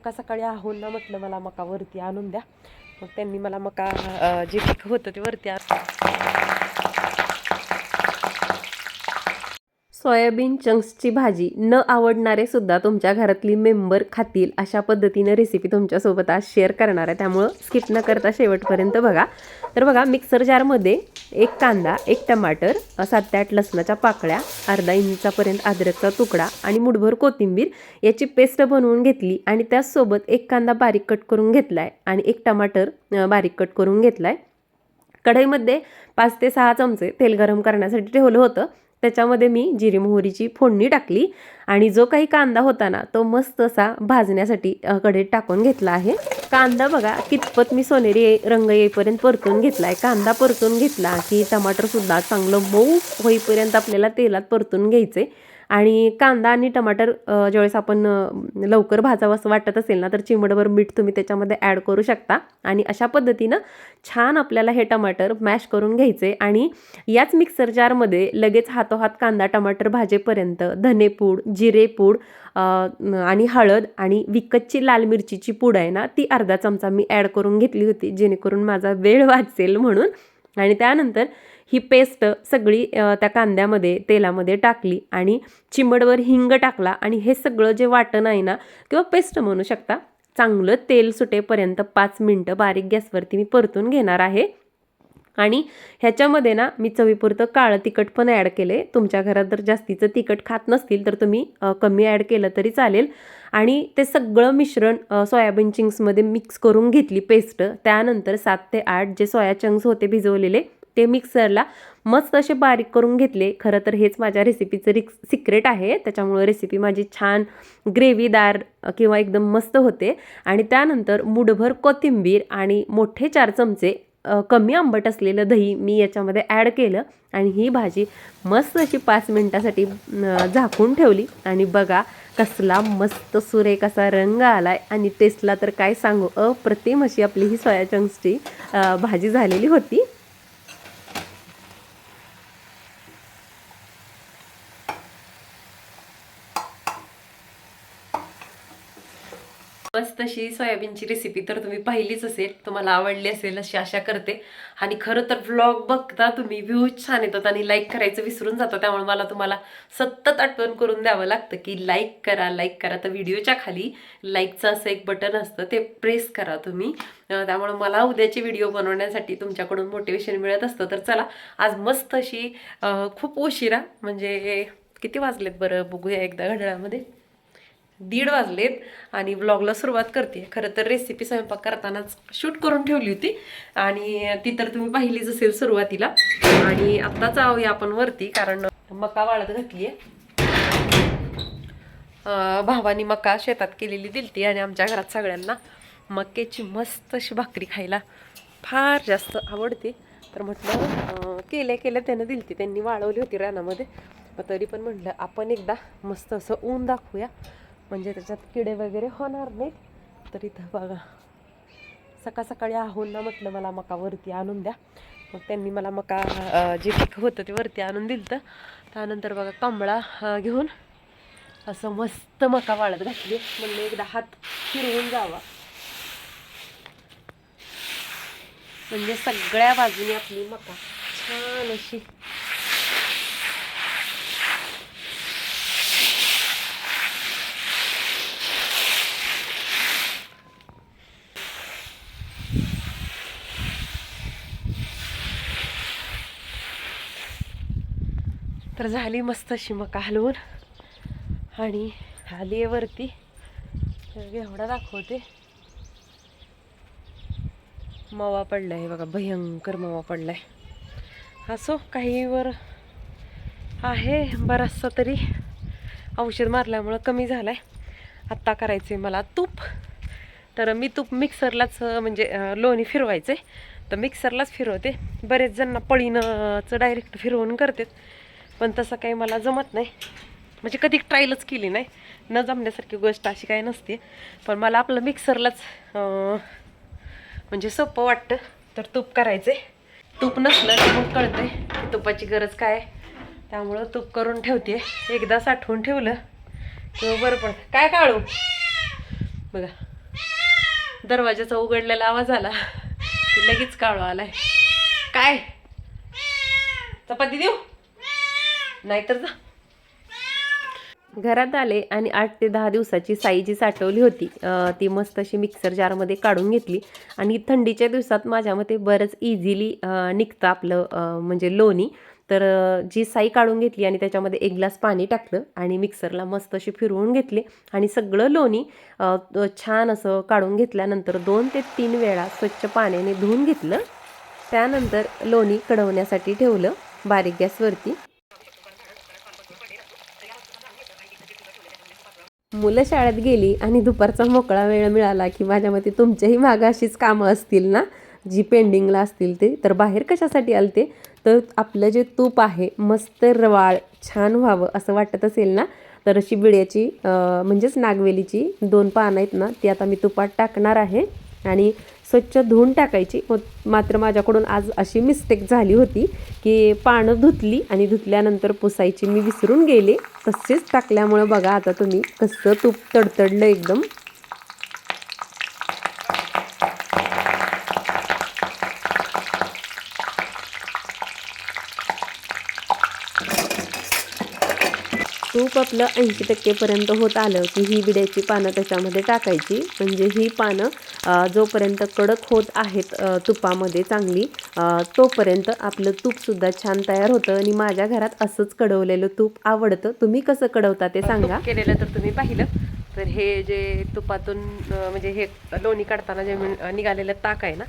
मका सकाळी आहो ना म्हटलं मला मका वरती आणून द्या. मग त्यांनी मला मका जे पीक होतं ते वरती सोयाबीन चंक्सची भाजी न आवडणारे सुद्धा तुमच्या घरातली मेंबर खातील अशा पद्धतीनं रेसिपी तुमच्यासोबत आज शेअर करणार आहे. त्यामुळं स्किप न करता शेवटपर्यंत बघा. तर बघा मिक्सर जारमध्ये एक कांदा एक टमाटर सात ते आठ लसणाच्या पाकळ्या अर्धा इंचापर्यंत अद्रकचा तुकडा आणि मुठभर कोथिंबीर याची पेस्ट बनवून घेतली आणि त्याचसोबत एक कांदा बारीक कट करून घेतलाय आणि एक टमाटर बारीक कट करून घेतलाय. कढईमध्ये पाच ते सहा चमचे तेल गरम करण्यासाठी ठेवलं होतं. त्याच्यामध्ये मी जिरी मोहरीची फोडणी टाकली आणि जो काही कांदा होता ना तो मस्त असा भाजण्यासाठी कडेत कढईत टाकून घेतला आहे. कांदा बघा कितपत मी सोनेरी रंग येईपर्यंत परतून घेतला आहे कांदा परतून घेतला की टमाटरसुद्धा चांगलं मऊ होईपर्यंत आपल्याला तेलात परतून घ्यायचे आणि कांदा आणि टमाटर ज्यावेळेस आपण लवकर भाजावं असं वाटत असेल ना तर चिमडभर मीठ तुम्ही त्याच्यामध्ये ॲड करू शकता. आणि अशा पद्धतीनं छान आपल्याला हे टमाटर मॅश करून घ्यायचे. आणि याच मिक्सर जारमध्ये लगेच हातोहात कांदा टमाटर भाजेपर्यंत धनेपूड जिरेपूड आणि हळद आणि विकतची लाल मिरचीची पूड आहे ना ती अर्धा चमचा मी ॲड करून घेतली होती जेणेकरून माझा वेळ वाचेल म्हणून. आणि त्यानंतर ही पेस्ट सगळी त्या कांद्यामध्ये तेलामध्ये टाकली आणि चिमडवर हिंग टाकला आणि हे सगळं जे वाटण आहे ना किंवा पेस्ट म्हणू शकता चांगलं तेल सुटेपर्यंत पाच मिनटं बारीक गॅसवरती मी परतून घेणार आहे. आणि ह्याच्यामध्ये ना मी चवीपुरतं काळं तिखट पण ॲड केले तुमच्या घरात जर जास्तीचं तिखट खात नसतील तर तुम्ही कमी ॲड केलं तरी चालेल. आणि ते सगळं मिश्रण सोयाबीन चिंग्समध्ये मिक्स करून घेतली पेस्ट. त्यानंतर सात ते आठ जे सोया चंक्स होते भिजवलेले ते मिक्सरला मस्त असे बारीक करून घेतले. खरं तर हेच माझ्या रेसिपीचं रिक सिक्रेट आहे. त्याच्यामुळं रेसिपी माझी छान ग्रेव्हीदार किंवा एकदम मस्त होते. आणि त्यानंतर मुठभर कोथिंबीर आणि मोठे चार चमचे कमी आंबट असलेलं दही मी याच्यामध्ये ॲड केलं. आणि ही भाजी मस्त अशी पाच मिनटासाठी झाकून ठेवली. आणि बघा कसला मस्त सुरेख असा रंग आला आहे आणि टेस्टला तर काय सांगू अप्रतिम अशी आपली ही सोया चंक्सची भाजी झालेली होती. मस्त अशी सोयाबीनची रेसिपी तर तुम्ही पाहिलीच असेल तुम्हाला आवडली असेल अशी आशा करते. आणि खरं तर व्लॉग बघता तुम्ही व्ह्यूज छान येतात आणि लाईक करायचं विसरून जातं त्यामुळे मला तुम्हाला सतत आठवण करून द्यावं लागतं की लाईक करा लाईक करा. तर व्हिडिओच्या खाली लाईकचं असं एक बटन असतं ते प्रेस करा तुम्ही. त्यामुळे मला उद्याचे व्हिडिओ बनवण्यासाठी तुमच्याकडून मोटिवेशन मिळत असतं. तर चला आज मस्त अशी खूप उशिरा म्हणजे किती वाजलेत बरं? बघूया एकदा घड्याळामध्ये. दीड वाजलेत आणि ब्लॉगला सुरुवात करते. खरं तर रेसिपी स्वयंपाक करतानाच शूट करून ठेवली होती. आणि ती तर तुम्ही पाहिलीच असेल सुरुवातीला. आणि आत्ताच आहोया आपण वरती कारण मका वाळत घातली आहे भावानी मका शेतात केलेली दिलती आणि आमच्या घरात सगळ्यांना मक्याची मस्त अशी भाकरी खायला फार जास्त आवडते. तर म्हटलं केल्या केल्या त्यानं दिलती. त्यांनी वाळवली होती रानामध्ये. तरी पण म्हटलं आपण एकदा मस्त असं ऊन दाखवूया. म्हणजे त्याच्यात किडे वगैरे होणार नाहीत. तर इथं बघा. सकाळ सकाळी आहून ना म्हटलं मला मका वरती आणून द्या. मग त्यांनी मला मका जे पीक होतं ते वरती आणून दिलं त्यानंतर बघा कमळा घेऊन असं मस्त मका वाळत घातली. म्हणलं एकदा हात फिरवून जावा. म्हणजे सगळ्या बाजूने आपली मका छान अशी तर झाली मस्त अशी मका हलवून. आणि आली आहे वरती. एवढा दाखवते. मवा पडलाय बघा भयंकर मवा पडलाय. असो काही वर आहे बराचसा तरी. औषध मारल्यामुळं कमी झालाय. आत्ता करायचे मला तूप. तर मी तूप मिक्सरलाच म्हणजे लोणी फिरवायचे तर मिक्सरलाच फिरवते. बरेच जण पळीनंच डायरेक्ट फिरवून करतात. पण तसं काही मला जमत नाही. म्हणजे कधी ट्रायलच केली नाही. न जमण्यासारखी गोष्ट अशी काही नसते. पण मला आपलं मिक्सरलाच म्हणजे सोपं वाटतं. तर तूप करायचे तूप नसलं तर मग कळतंय तुपाची गरज काय त्यामुळं तूप करून ठेवते. एकदा साठवून ठेवलं किंवा बरं पण काय काढू बघा. दरवाजाचा उघडलेला आवाज आला. की लगेच काळू आलाय. काय? चपाती देऊ? नाहीतर जा. घरात आले आणि आठ ते दहा दिवसाची साई जी साठवली होती. ती मस्त अशी मिक्सर जारमध्ये काढून घेतली. आणि थंडीच्या दिवसात माझ्या मते बरंच इझिली निघतं आपलं म्हणजे लोणी. तर जी साई काढून घेतली आणि त्याच्यामध्ये एक ग्लास पाणी टाकलं आणि मिक्सरला मस्त अशी फिरवून घेतली. आणि सगळं लोणी छान असं काढून घेतल्यानंतर दोन ते तीन वेळा स्वच्छ पाण्याने धुवून घेतलं. त्यानंतर लोणी कडवण्यासाठी ठेवलं बारीक गॅसवरती. मुलं शाळेत गेली आणि दुपारचा मोकळा वेळ मिळाला की माझ्या मते तुमच्याही मागं अशीच कामं असतील ना? जी पेंडिंगला असतील ते. तर बाहेर कशासाठी आलते? तर आपलं जे तूप आहे मस्त रवाळ छान व्हावं असं वाटत असेल ना? तर अशी बिड्याची म्हणजेच नागवेलीची दोन पानं आहेत ना ती आता मी तुपात टाकणार आहे. आणि स्वच्छ धुवून टाकायची. मग मात्र माझ्याकडून आज अशी मिस्टेक झाली होती की पानं धुतली आणि धुतल्यानंतर पुसायची मी विसरून गेले. तसेच टाकल्यामुळं बघा आता तुम्ही कसं तूप तडतडलं एकदम. तूप आपलं ऐंशी टक्केपर्यंत होत आलं की ही बिड्याची पानं त्याच्यामध्ये टाकायची. म्हणजे ही पानं जोपर्यंत कडक होत आहेत तुपामध्ये चांगली तोपर्यंत आपलं तूपसुद्धा छान तयार होतं आणि माझ्या घरात असंच कडवलेलं तूप आवडतं. तुम्ही कसं कडवता ते सांगा. केलेलं तर तुम्ही पाहिलं. तर हे जे तुपातून म्हणजे हे लोणी काढताना जे निघालेलं ताक आहे ना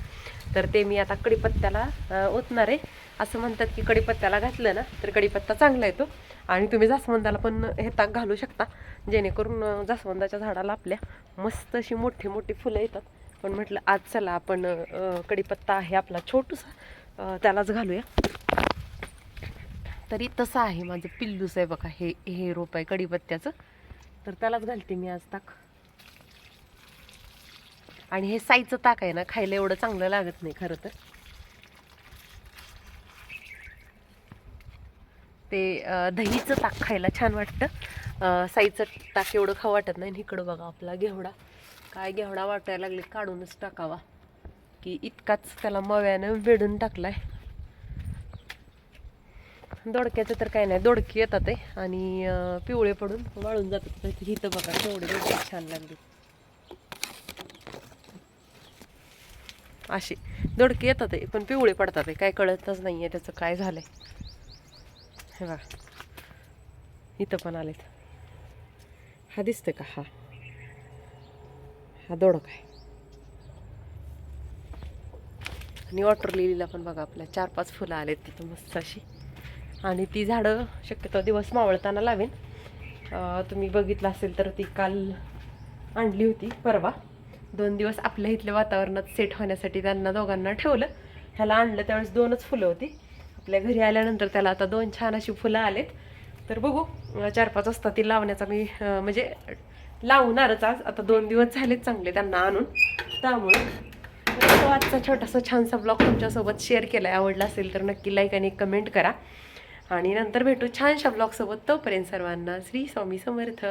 तर ते मी आता कडीपत्त्याला ओतणार आहे. असं म्हणतात की कडीपत्त्याला घातलं ना तर कडीपत्ता चांगला येतो. आणि तुम्ही जास्वंदाला पण हे ताक घालू शकता. जेणेकरून जास्वंदाच्या झाडाला आपल्या मस्त अशी मोठी मोठी फुलं येतात. पण म्हटलं आज चला आपण कडीपत्ता आहे आपला छोटूसा त्यालाच घालूया. तरी तसं आहे माझं पिल्लूस आहे बघा हे हे रोप आहे कडीपत्त्याचं तर त्यालाच घालते मी आज ताक. आणि हे साईचं ताक आहे ना खायला एवढं चांगलं लागत नाही खरं तर. ते दहीचं ताक खायला छान वाटतं. साईचं ताक एवढं खावं वाटत नाही इकडं बघा आपला घेवडा. काय घेवडा वाटायला लागले काढूनच टाकावा. की इतकाच त्याला मव्यानं वेढून टाकलाय. दोडक्याचं तर काय नाही दोडकी येतात ते. आणि पिवळे पडून वाळून जातात तर बघा केवढे छान लागली. अशी दोडके येतात ते पण पिवळे पडतात ते. काय कळतच नाही आहे त्याचं काय झालंय. हे बघा. इथं पण आलेत. हा दिसतं का? हा. हा दोडक आहे. आणि वॉटर लिलीला पण बघा आपल्या चार पाच फुलं आलेत तिथं मस्त अशी. आणि ती झाडं शक्यतो दिवस मावळताना लावेन. तुम्ही बघितलं असेल तर ती काल आणली होती परवा. दोन दिवस आपल्या इथल्या वातावरणात सेट होण्यासाठी त्यांना दोघांना ठेवलं. ह्याला आणलं त्यावेळेस दोनच फुलं होती. आपल्या घरी आल्यानंतर त्याला आता दोन छान अशी फुलं आलेत. तर बघू चार पाच वाजता ती लावण्याचा मी म्हणजे लावणारच आज. आता दोन दिवस झालेच चांगले त्यांना आणून. त्यामुळे तो आजचा छोटासा छानसा ब्लॉग तुमच्यासोबत शेअर केला आहे आवडला असेल तर नक्की लाईक आणि कमेंट करा. आणि नंतर भेटू छानशा ब्लॉगसोबत तोपर्यंत सर्वांना श्री स्वामी समर्थ.